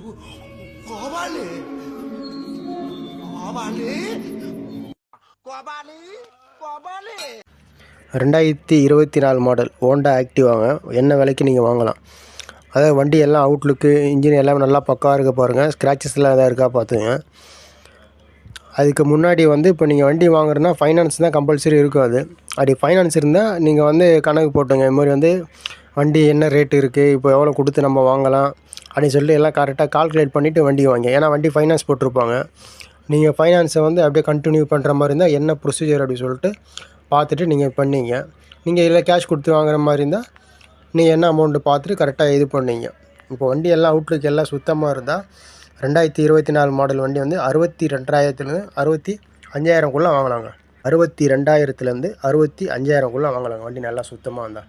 কবালে কবালে কবালে কবালে ரெண்டாயிரத்தி இருபத்தி நாலு மாடல் ஹோண்டா ஆக்டிவாங்க என்ன விலைக்கு நீங்கள் வாங்கலாம்? அதாவது வண்டி எல்லாம் அவுட்லுக்கு இன்ஜின் எல்லாமே நல்லா பக்காவாக இருக்க பாருங்கள் ஸ்க்ராச்சஸ்லாம் எதாவது இருக்கா பார்த்துங்க அதுக்கு முன்னாடி வந்து இப்போ நீங்கள் வண்டி வாங்குறதுனா ஃபைனான்ஸ் தான் கம்பல்சரி இருக்கும் அது. அப்படி ஃபைனான்ஸ் இருந்தால் நீங்கள் வந்து கணக்கு போட்டுங்க இது மாதிரி வந்து வண்டி என்ன ரேட் இருக்குது இப்போ எவ்வளோ கொடுத்து நம்ம வாங்கலாம்? அப்படின்னு சொல்லிட்டு எல்லாம் கரெக்டாக கால்குலேட் பண்ணிவிட்டு வண்டி வாங்க ஏன்னா வண்டி ஃபைனான்ஸ் போட்டிருப்பாங்க. நீங்கள் ஃபைனான்ஸை வந்து அப்படியே கண்டினியூ பண்ணுற மாதிரி இருந்தால் என்ன ப்ரொசீஜர் அப்படின்னு சொல்லிட்டு பார்த்துட்டு நீங்கள் பண்ணீங்க. நீங்கள் இல்லை கேஷ் கொடுத்து வாங்குற மாதிரி இருந்தால் நீங்கள் என்ன அமௌண்ட்டு பார்த்துட்டு கரெக்டாக இது பண்ணீங்க. இப்போ வண்டி எல்லாம் அவுட்லுக்கு எல்லாம் சுத்தமாக இருந்தால் ரெண்டாயிரத்தி இருபத்தி நாலு மாடல் வண்டி வந்து அறுபத்தி ரெண்டாயிரத்துலேருந்து அறுபத்தி அஞ்சாயிரம்குள்ளே வாங்கலாங்க அறுபத்தி ரெண்டாயிரத்துலேருந்து அறுபத்தி அஞ்சாயிரம்குள்ளே வாங்கலாங்க வண்டி நல்லா சுத்தமாக இருந்தால்